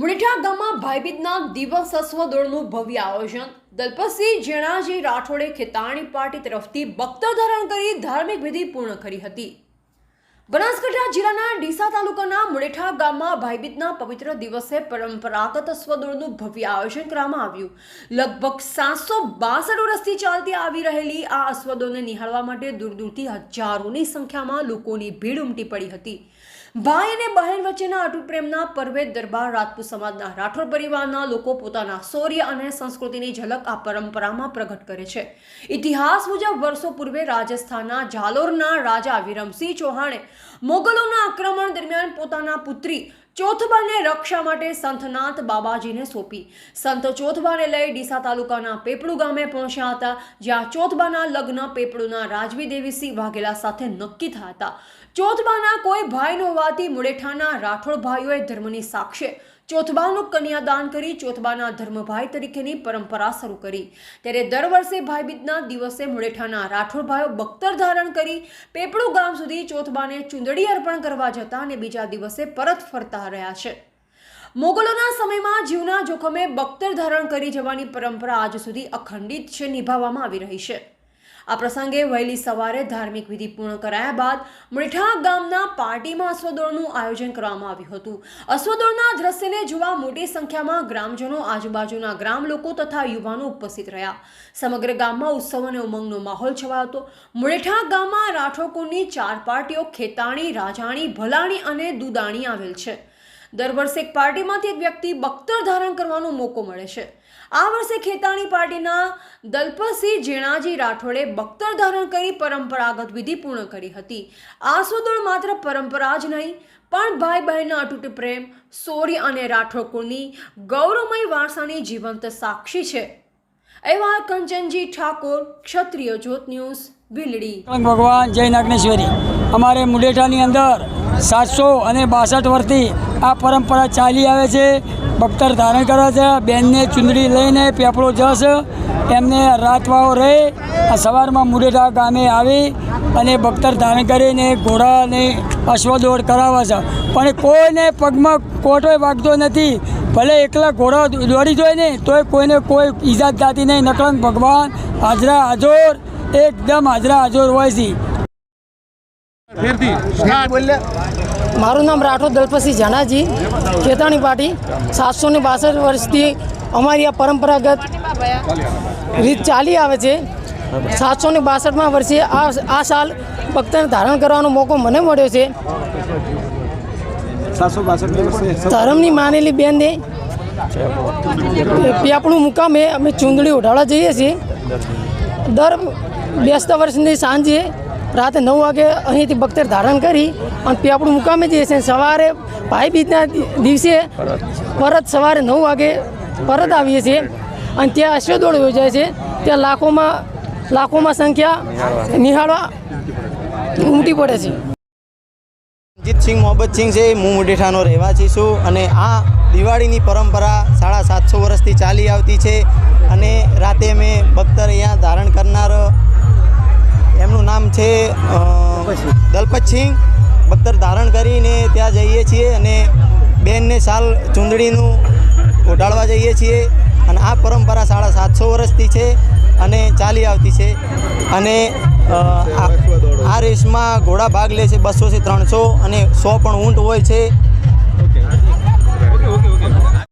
મુણીઠા ગામમાં ભાઈબીજના દિવસ અશ્વ દોડનું ભવ્ય આયોજન. દલપતસિંહ જેણાજી રાઠોડે ખેતાણી પાર્ટી તરફથી બખ્તર ધારણ કરી ધાર્મિક વિધિ પૂર્ણ કરી હતી. બનાસકાંઠા જિલ્લાના ડીસા તાલુકાના મુણેઠા ગામમાં ભાઈબીજના પવિત્ર દિવસે પરંપરાગત અશ્વદોડનું ભવ્ય આયોજન કરવામાં આવ્યું. લગભગ સાતસો બાસઠ વર્ષથી ચાલતી આવી રહેલી આ અશ્વદોળને નિહાળવા માટે દૂર દૂરથી હજારોની સંખ્યામાં લોકોની ભીડ ઉમટી પડી હતી. ભાઈ અને બહેન વચ્ચેના અટૂટ પ્રેમના પર્વે દરબાર રાજપૂત સમાજના રાઠોડ પરિવારના લોકો પોતાના શૌર્ય અને સંસ્કૃતિની ઝલક આ પરંપરામાં પ્રગટ કરે છે. ઇતિહાસ મુજબ વર્ષો પૂર્વે રાજસ્થાનના જાલોરના રાજા વિરમસિંહ ચૌહાણે મોગલોના આક્રમણ દરમિયાન પોતાના પુત્રી ચોથબાને રક્ષા માટે સંતનાથ બાબાજીને સોંપી. સંત ચોથબાને લઈ ડીસા તાલુકાના પેપળુ ગામે પહોંચ્યા હતા, જ્યાં ચોથબાના લગ્ન પેપડુના રાજવી દેવીસિંહ વાઘેલા સાથે નક્કી થયા હતા. ચોથબાના કોઈ ભાઈ ન હોવાથી મુડેઠાના રાઠોડ ભાઈઓએ ધર્મની સાક્ષે ચોથબાનું કન્યાદાન કરી ચોથબાના ધર્મભાઈ તરીકેની પરંપરા શરૂ કરી. ત્યારે દર વર્ષે ભાઈબીજના દિવસે મુળેઠાના રાઠોડ ભાઈઓ બખ્તર ધારણ કરી પેપળું ગામ સુધી ચોથબાને ચુંદડી અર્પણ કરવા જતા અને બીજા દિવસે પરત ફરતા રહ્યા છે. મોગલોના સમયમાં જીવના જોખમે બખ્તર ધારણ કરી જવાની પરંપરા આજ સુધી અખંડિત છે, નિભાવવામાં આવી રહી છે. આ પ્રસંગે વહેલી સવારે ધાર્મિક વિધિ પૂર્ણ કરાયા બાદ મુઠા ગામના પાર્ટીમાં અશ્વદોળનું આયોજન કરવામાં આવ્યું હતું. અશ્વદોળના દ્રશ્યને જોવા મોટી સંખ્યામાં ગ્રામજનો આજુબાજુના ગ્રામ લોકો તથા યુવાનો ઉપસ્થિત રહ્યા. સમગ્ર ગામમાં ઉત્સવ અને ઉમંગનો માહોલ છવાયો હતો. મુળેઠા ગામમાં રાઠોડકુળની ચાર પાર્ટીઓ ખેતાણી, રાજાણી, ભલાણી અને દુદાણી આવેલ છે. દર વર્ષે એક પાર્ટીમાંથી એક વ્યક્તિ બખ્તર ધારણ કરવાનો મોકો મળે છે. આ વર્ષે ખેતાણી પાર્ટીના દલપતસિંહ જેણાજી રાઠોડે બખ્તર ધારણ કરી પરંપરાગત વિધિ પૂર્ણ કરી હતી. આ સુદળ માત્ર પરંપરા જ નહીં, પણ ભાઈ બહેનના અતૂટ પ્રેમ, સોરી અને રાઠોડ કુળની ગૌરવમય વારસાની જીવંત સાક્ષી છે. એવા કંચનજી ઠાકોર, ક્ષત્રિય જ્યોત ન્યૂઝ, ભીલડી. ભગવાન જય નાગનેશ્વરી. અમારે મુડેઠાની અંદર સાતસો અને બાસઠ વર્ષથી આ પરંપરા ચાલી આવે છે. બખ્તર ધારણ કરે છે. બેનને ચુંદડી લઈને પેપળો જશ. એમને રાતવાઓ રહે. સવારમાં મુડેઠા ગામે આવી અને બખ્તર ધારણ કરીને ઘોડાને અશ્વદોડ કરાવે છે. પણ કોઈને પગમાં કોટોય વાગતો નથી. ભલે એકલા ઘોડા દોડી જોઈએ ને, તોય કોઈને કોઈ ઈજા થતી નહીં. નકલંક ભગવાન હાજરા હાજર, એકદમ હાજરા હાજર હોય છે. મારું નામ રાઠોડ દલપતસિંહ જાનાજી ખેતાણી પાર્ટી સાતસો ને બાસઠ વર્ષથી અમારી આ પરંપરાગત રીત ચાલી આવે છે. સાતસો ને બાસઠમાં વર્ષે આ આ સાલ ભક્તને ધારણ કરવાનો મોકો મને મળ્યો છે. ધર્મની માનેલી બેનને પેપણું મુકામે અમે ચૂંદડી ઉઢાડવા જઈએ છીએ. દર બેસતા વર્ષની સાંજે રાતે નવ વાગે અહીંથી બખ્તર ધારણ કરી અને આપણું મુકામે જઈએ છીએ સવારે ભાઈ બીજના દિવસે પરત સવારે નવ વાગે પરત આવીએ છીએ અને ત્યાં અશ્વદોડ યોજાય છે. ત્યાં લાખોમાં લાખોમાં સંખ્યા નિહાળવા ઉમટી પડે છે. રણજીતસિંહ મોહબ્બતસિંહ છે, હું મુઢેઠાનો રહેવાસી છું અને આ દિવાળીની પરંપરા સાડા સાતસો વર્ષથી ચાલી આવતી છે અને રાતે અમે બખ્તર અહીંયા ધારણ કરનાર એમનું નામ છે દલપત સિંહ બખ્તર ધારણ કરીને ત્યાં જઈએ છીએ અને બેનને સાલ ચૂંદડીનું ઓઢાડવા જઈએ છીએ. અને આ પરંપરા સાડા સાતસો વર્ષથી છે અને ચાલી આવતી છે. અને આ આ રેસમાં ઘોડા ભાગ લે છે બસોથી ત્રણસો અને સો પણ ઊંટ હોય છે.